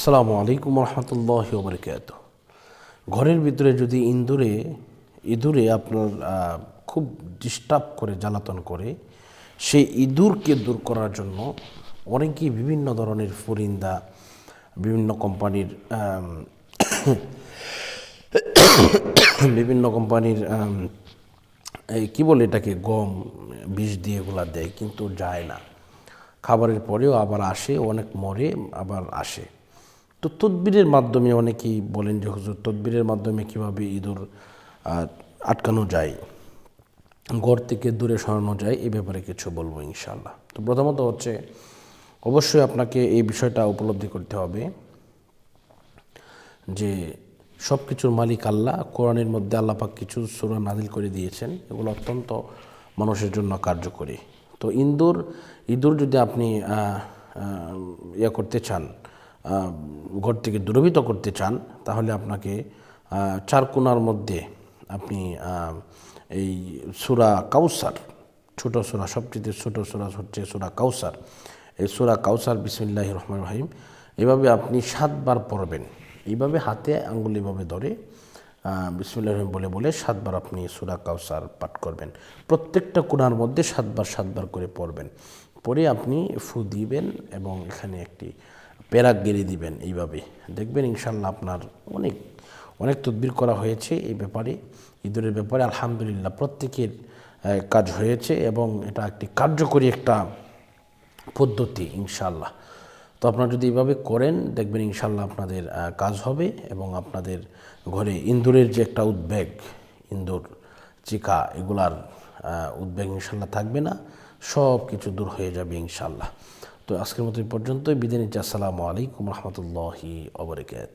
আসসালামু আলাইকুম রহমতুল্লাহ বরকাত ঘরের ভিতরে যদি ইন্দুরে ইঁদুরে আপনার খুব ডিস্টার্ব করে, জ্বালাতন করে, সেই ইঁদুরকে দূর করার জন্য অনেকেই বিভিন্ন ধরনের ফরিন্দা, বিভিন্ন কোম্পানির বিভিন্ন কোম্পানির কী বলে এটাকে, গম, বিষ দিয়ে এগুলা দেয়, কিন্তু যায় না। খাবারের পরেও আবার আসে, অনেক মরে, আবার আসে। তো তদবিরের মাধ্যমে অনেকেই বলেন যে, হুজুর, তদবিরের মাধ্যমে কীভাবে ইঁদুর আটকানো যায় ঘর থেকে দূরে সরানো যায়, এ ব্যাপারে কিছু বলব ইনশাল্লাহ তো প্রথমত হচ্ছে, অবশ্যই আপনাকে এই বিষয়টা উপলব্ধি করতে হবে যে সব কিছুর মালিক আল্লাহ, কোরআনের মধ্যে আল্লাপাক কিছু সুরা নাজিল করে দিয়েছেন, এগুলো অত্যন্ত মানুষের জন্য কার্যকরী। তো ইন্দুর ইঁদুর যদি আপনি ইয়ে করতে চান ঘর থেকে দূরভীত করতে চান, তাহলে আপনাকে চার কোনার মধ্যে আপনি এই সুরা কাউসার, ছোট সুরা, সবচেয়ে ছোট সুরা হচ্ছে সুরা কাউসার। এই সুরা কাউসার বিসমিল্লাহ রহমান রহিম, এভাবে আপনি সাতবার পড়বেন। এইভাবে হাতে আঙ্গুল এভাবে ধরে বিসমিল্লাহ রহিম বলে বলে সাতবার আপনি সুরা কাউসার পাঠ করবেন। প্রত্যেকটা কোনার মধ্যে সাতবার সাতবার করে পড়বেন। পরে আপনি ফু দিবেন এবং এখানে একটি প্যারাক গেড়ে দিবেন এইভাবে। দেখবেন ইনশাল্লাহ আপনার অনেক অনেক তদবির করা হয়েছে এই ব্যাপারে ইঁদুরের ব্যাপারে। আলহামদুলিল্লাহ প্রত্যেকের কাজ হয়েছে এবং এটা একটি কার্যকরী একটা পদ্ধতি ইনশাল্লাহ। তো আপনারা যদি এইভাবে করেন, দেখবেন ইনশাল্লাহ আপনাদের কাজ হবে এবং আপনাদের ঘরে ইন্দুরের যে একটা উদ্বেগ, ইন্দুর চিকা এগুলার উদ্বেগ ইনশাল্লাহ থাকবে না সব কিছু দূর হয়ে যাবে ইনশাল্লাহ। তো আজকের মতো এই পর্যন্তই। বিদায় আসসালামু আলাইকুম রহমতুল্লাহি অবরকাত